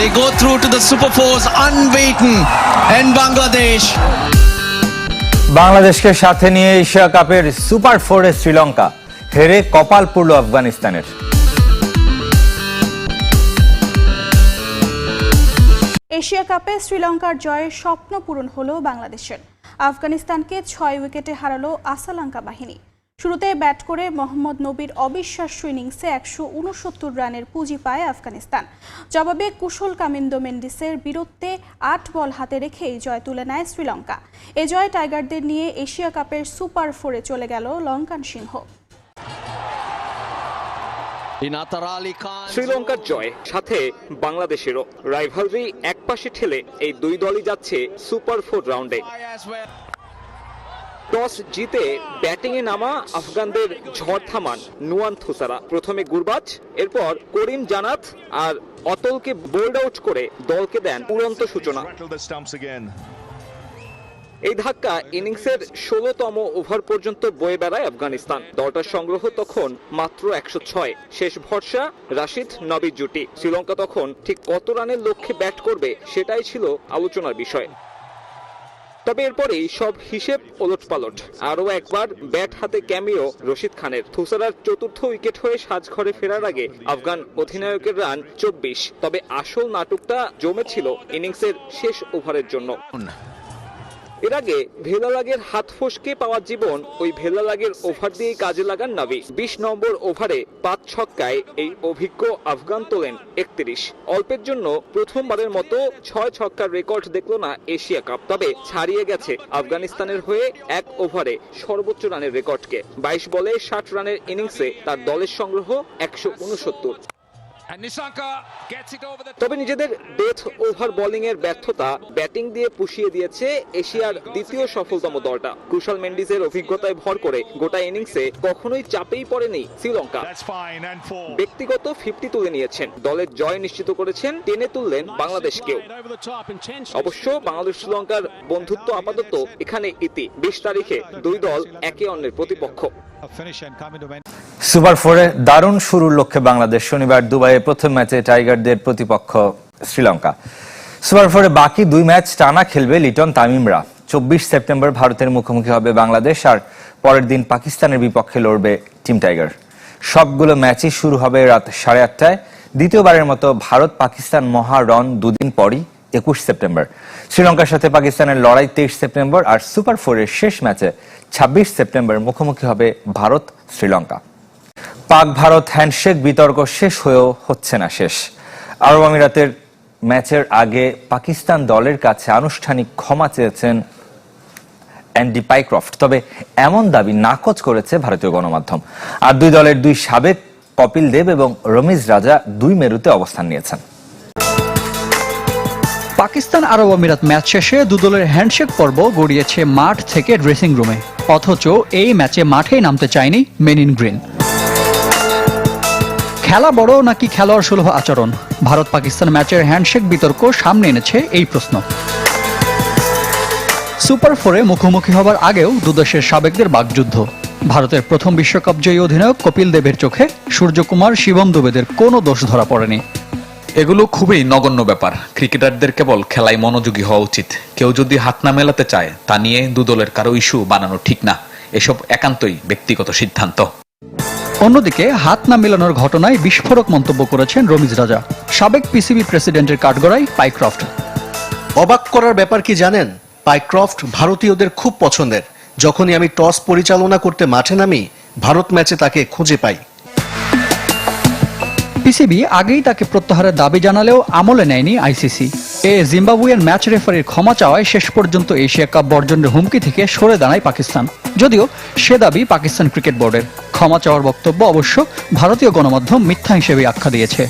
They go through to the Super Fours unbeaten in Bangladesh. বাংলাদেশকে সাথে নিয়ে Asia কাপের সুপার ফোরে শ্রীলঙ্কা হেরে কপাল পুরল আফগানিস্তানের। এশিয়া কাপে শ্রীলঙ্কার জয়ের স্বপ্ন পূরণ হলো বাংলাদেশের। আফগানিস্তানকে ছয় উইকেটে হারালো আসালাঙ্কা বাহিনী। শুরুতে ব্যাট করে মোহাম্মদ নবীর অবিশ্বাস্য ইনিংসে একশো উনসত্তর রানের পুঁজি পায় আফগানিস্তান জবাবে কুশল কামিন্দো মেন্ডিসের বীরত্বে আট বল হাতে রেখেই জয় তুলে নেয় শ্রীলঙ্কা এ জয় টাইগারদের নিয়ে এশিয়া কাপের সুপার ফোরে চলে গেল লঙ্কান সিংহ. শ্রীলঙ্কার জয় সাথে বাংলাদেশেরও রাইভালরি একপাশে ঠেলে এই দুই দলই যাচ্ছে সুপার ফোর রাউন্ডে. টস জিতে ব্যাটিংয়ে নামা আফগানদের ঝড় থামান নুয়ান থুসারা। প্রথমে গুরবাজ, এরপর করিম জানাত আর অতলকে বোল্ড আউট করে দলকে দেন উড়ন্ত সূচনা. এই ধাক্কা ইনিংসের ষোলোতম ওভার পর্যন্ত বয়ে বেড়ায় আফগানিস্তান। দলটার সংগ্রহ তখন মাত্র একশো ছয়। শেষ ভরসা রাশিদ নবী জুটি। শ্রীলঙ্কা তখন ঠিক কত রানের লক্ষ্যে ব্যাট করবে সেটাই ছিল আলোচনার বিষয়। তবে এরপরেই সব হিসেব ওলটপালট। আরও একবার ব্যাট হাতে ক্যামিও রশিদ খানের। থুসারার চতুর্থ উইকেট হয়ে সাজঘরে ফেরার আগে আফগান অধিনায়কের রান চব্বিশ। তবে আসল নাটকটা জমেছিল ইনিংসের শেষ ওভারের জন্য। এর আগে ভেলালাগের হাত ফসকে পাওয়া জীবন ওই ভেলালাগের ওভার দিয়ে কাজে লাগান নাবি বিশ নম্বর ওভারে পাঁচ ছক্কায় এই অভিজ্ঞ আফগান তোলেন একত্রিশ। অল্পের জন্য প্রথমবারের মতো ছয় ছক্কার রেকর্ড দেখল না এশিয়া কাপ। তবে ছাড়িয়ে গেছে আফগানিস্তানের হয়ে এক ওভারে সর্বোচ্চ রানের রেকর্ডকে। বাইশ বলে ষাট রানের ইনিংসে তার দলের সংগ্রহ একশো উনসত্তর। তবে নিজেদের ডেথ ওভার বোলিং এর ব্যর্থতা ব্যাটিং দিয়ে পুষিয়ে দিয়েছে এশিয়ার দ্বিতীয় সফলতম দলটা। কুশল মেন্ডিসের অভিজ্ঞতায় ভর করে গোটা ইনিংসে কখনোই চাপেই পড়েনি শ্রীলঙ্কা. ব্যক্তিগত ফিফটি তুলে নিয়েছেন। দলের জয় নিশ্চিত করেছেন টেনে তুললেন বাংলাদেশকেও। অবশ্য বাংলাদেশ শ্রীলঙ্কার বন্ধুত্ব আপাতত এখানে ইতি। বিশ তারিখে দুই দল একে অন্যের প্রতিপক্ষ। সুপার ফোরে দারুণ শুরুর লক্ষ্যে বাংলাদেশ শনিবার দুবাইয়ে প্রথম ম্যাচে টাইগারদের প্রতিপক্ষ শ্রীলঙ্কা। সুপার ফোরে বাকি দুই ম্যাচ টানা খেলবে লিটন তামিমরা। চব্বিশ সেপ্টেম্বর ভারতের মুখোমুখি হবে বাংলাদেশ আর পরের দিন পাকিস্তানের বিপক্ষে লড়বে টিম টাইগার। সবগুলো ম্যাচই শুরু হবে রাত সাড়ে আটটায়। দ্বিতীয়বারের মতো ভারত পাকিস্তান মহারণ দুদিন পরই, একুশ সেপ্টেম্বর। শ্রীলঙ্কার সাথে পাকিস্তানের লড়াই তেইশ সেপ্টেম্বর আর সুপার ফোরের শেষ ম্যাচে ছাব্বিশ সেপ্টেম্বর মুখোমুখি হবে ভারত শ্রীলঙ্কা পাক ভারত হ্যান্ডশেক বিতর্ক শেষ হয়েও হচ্ছে না শেষ। আরব আমিরাতের ম্যাচের আগে পাকিস্তান দলের কাছে আনুষ্ঠানিক ক্ষমা চেয়েছেন অ্যান্ডি পাইক্রফট। তবে এমন দাবি নাকচ করেছে ভারতীয় গণমাধ্যম। আর দুই দলের দুই সাবেক কপিল দেব এবং রমিজ রাজা দুই মেরুতে অবস্থান নিয়েছেন। পাকিস্তান আরব আমিরাত ম্যাচ শেষে দুদলের হ্যান্ডশেক পর্ব গড়িয়েছে মাঠ থেকে ড্রেসিং রুমে। অথচ এই ম্যাচে মাঠেই নামতে চায়নি মেনিন গ্রিন। খেলা বড় নাকি খেলোয়াড় সুলভ আচরণ? ভারত পাকিস্তান ম্যাচের হ্যান্ডশেক বিতর্ক সামনে এনেছে এই প্রশ্ন। সুপার ফোরে মুখোমুখি হবার আগেও দুদেশের সাবেকদের বাগযুদ্ধ ভারতের প্রথম বিশ্বকাপ জয়ী অধিনায়ক কপিল দেবের চোখে সূর্যকুমার শিবম দুবেদের কোনো দোষ ধরা পড়েনি। এগুলো খুবই নগণ্য ব্যাপার। ক্রিকেটারদের কেবল খেলায় মনোযোগী হওয়া উচিত। কেউ যদি হাত না মেলাতে চায়, তা নিয়ে দুদলের কারও ইস্যু বানানো ঠিক না। এসব একান্তই ব্যক্তিগত সিদ্ধান্ত। অন্যদিকে হাত না মেলানোর ঘটনায় বিস্ফোরক মন্তব্য করেছেন রমিজ রাজা। সাবেক পিসিবি প্রেসিডেন্টের কাঠগড়াই পাইক্রফট অবাক করার ব্যাপার কি জানেন? পাইক্রফট ভারতীয়দের খুব পছন্দের। যখনই আমি টস পরিচালনা করতে মাঠে নামি ভারত ম্যাচে তাকে খুঁজে পাই। পিসিবি আগেই তাকে প্রত্যাহারের দাবি জানালেও আমলে নেয়নি আইসিসি এ জিম্বাবুয়ের ম্যাচ রেফারির ক্ষমা চাওয়ায় শেষ পর্যন্ত এশিয়া কাপ বর্জনের হুমকি থেকে সরে দাঁড়ায় পাকিস্তান। যদিও সে দাবি পাকিস্তান ক্রিকেট বোর্ডের ক্ষমা চাওয়ার বক্তব্য অবশ্য ভারতীয় গণমাধ্যম মিথ্যা হিসেবে আখ্যা দিয়েছে।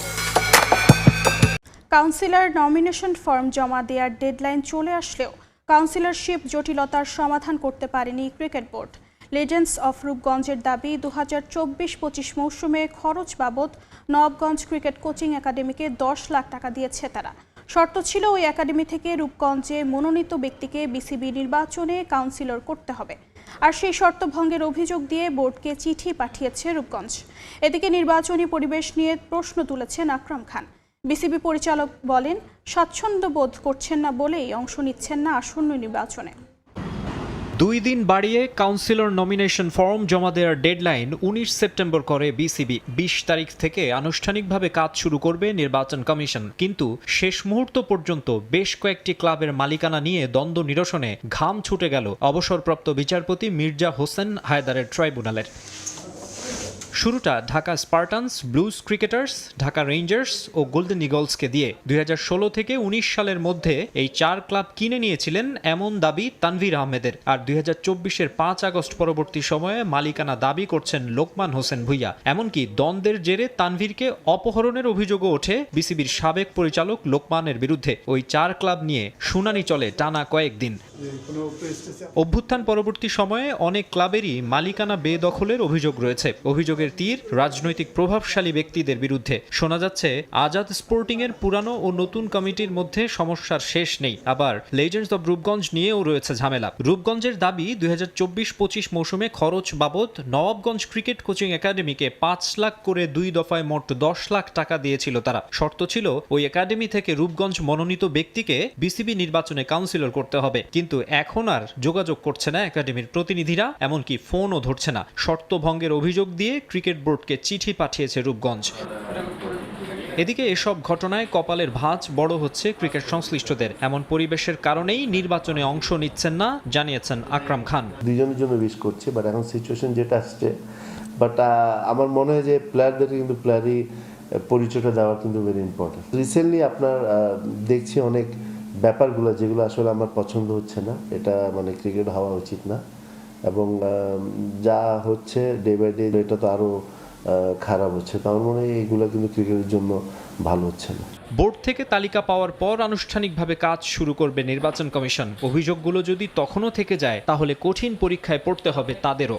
কাউন্সিলর নমিনেশন ফর্ম জমা দেওয়ার ডেডলাইন চলে আসলেও কাউন্সিলরশিপ জটিলতার সমাধান করতে পারেনি ক্রিকেট বোর্ড। লেজেন্ডস অফ রূপগঞ্জের দাবি দু হাজার চব্বিশ পঁচিশ মৌসুমে খরচ বাবদ নবগঞ্জ ক্রিকেট কোচিং একাডেমিকে দশ লাখ টাকা দিয়েছে তারা। শর্ত ছিল ওই একাডেমি থেকে রূপগঞ্জে মনোনীত ব্যক্তিকে বিসিবি নির্বাচনে কাউন্সিলর করতে হবে। আর সেই শর্ত ভঙ্গের অভিযোগ দিয়ে বোর্ডকে চিঠি পাঠিয়েছে রূপগঞ্জ। এদিকে নির্বাচনী পরিবেশ নিয়ে প্রশ্ন তুলেছেন আকরাম খান। বিসিবি পরিচালক বলেন, স্বাচ্ছন্দ্য বোধ করছেন না বলেই অংশ নিচ্ছেন না আসন্ন নির্বাচনে। দুই দিন বাড়িয়ে কাউন্সিলর নমিনেশন ফর্ম জমা দেওয়ার ডেডলাইন উনিশ সেপ্টেম্বর করে বিসিবি। বিশ তারিখ থেকে আনুষ্ঠানিকভাবে কাজ শুরু করবে নির্বাচন কমিশন। কিন্তু শেষ মুহূর্ত পর্যন্ত বেশ কয়েকটি ক্লাবের মালিকানা নিয়ে দ্বন্দ্ব নিরসনে ঘাম ছুটে গেল অবসরপ্রাপ্ত বিচারপতি মির্জা হোসেন হায়দারের ট্রাইব্যুনালের। শুরুটা Dhaka Spartans, Blues Cricketers, Dhaka Rangers ও গোল্ডেন ইগলসকে দিয়ে। দুই থেকে উনিশ সালের মধ্যে এই চার ক্লাব কিনে নিয়েছিলেন এমন দাবি তানভীর আহমেদের। আর দুই হাজার চব্বিশের পাঁচ আগস্ট পরবর্তী সময়ে মালিকানা দাবি করছেন লোকমান হোসেন ভুইয়া। এমনকি দ্বন্দ্বের জেরে তানভীরকে অপহরণের অভিযোগও ওঠে বিসিবির সাবেক পরিচালক লোকমানের বিরুদ্ধে। ওই চার ক্লাব নিয়ে শুনানি চলে টানা কয়েকদিন। অভ্যুত্থান পরবর্তী সময়ে অনেক ক্লাবেরই মালিকানা বেদখলের অভিযোগ রয়েছে। অভিযোগের তীর রাজনৈতিক প্রভাবশালী ব্যক্তিদের বিরুদ্ধে। শোনা যাচ্ছে, আজাদ স্পোর্টিং এর পুরানো ও নতুন কমিটির মধ্যে সমস্যার শেষ নেই। আবার লেজেন্ডস অব রূপগঞ্জ নিয়েও রয়েছে ঝামেলা। রূপগঞ্জের দাবি, দুই হাজার চব্বিশ পঁচিশ মৌসুমে খরচ বাবদ নবাবগঞ্জ ক্রিকেট কোচিং একাডেমিকে পাঁচ লাখ করে দুই দফায় মোট দশ লাখ টাকা দিয়েছিল তারা। শর্ত ছিল, ওই একাডেমি থেকে রূপগঞ্জ মনোনীত ব্যক্তিকে বিসিবি নির্বাচনে কাউন্সিলর করতে হবে। কিন্তু এখন আর যোগাযোগ করছে না একাডেমির প্রতিনিধিরা, এমনকি ফোনও ধরছে না। শর্ত ভঙ্গের অভিযোগ দিয়ে ক্রিকেট বোর্ডকে চিঠি পাঠিয়েছে রূপগঞ্জ। এদিকে এসব ঘটনায় কপালের ভাঁজ বড় হচ্ছে ক্রিকেট সংশ্লিষ্টদের। এমন পরিবেশের কারণেই নির্বাচনে অংশ নিচ্ছেন না, জানিয়েছেন আকরাম খান। দুজনের জন্য উইশ করছে বাট এখন সিচুয়েশন যেটা আসছে বাট আমার মনে হয় যে প্লেয়ারদের কিন্তু প্লেয়ারই পরিচয়টা দেওয়া কিন্তু ভেরি ইম্পর্টেন্ট রিসেন্টলি আপনার দেখছি অনেক ব্যাপারগুলো যেগুলো আসলে আমার পছন্দ হচ্ছে না, এটা মানে ক্রিকেট হওয়া উচিত না। এবং যা হচ্ছে ডে বাই ডে এটা তো আরও খারাপ হচ্ছে। তো আমার মনে হয় এইগুলো কিন্তু ক্রিকেটের জন্য ভালো হচ্ছে না। বোর্ড থেকে তালিকা পাওয়ার পর আনুষ্ঠানিকভাবে কাজ শুরু করবে নির্বাচন কমিশন। অভিযোগগুলো যদি তখনও থেকে যায়, তাহলে কঠিন পরীক্ষায় পড়তে হবে তাদেরও।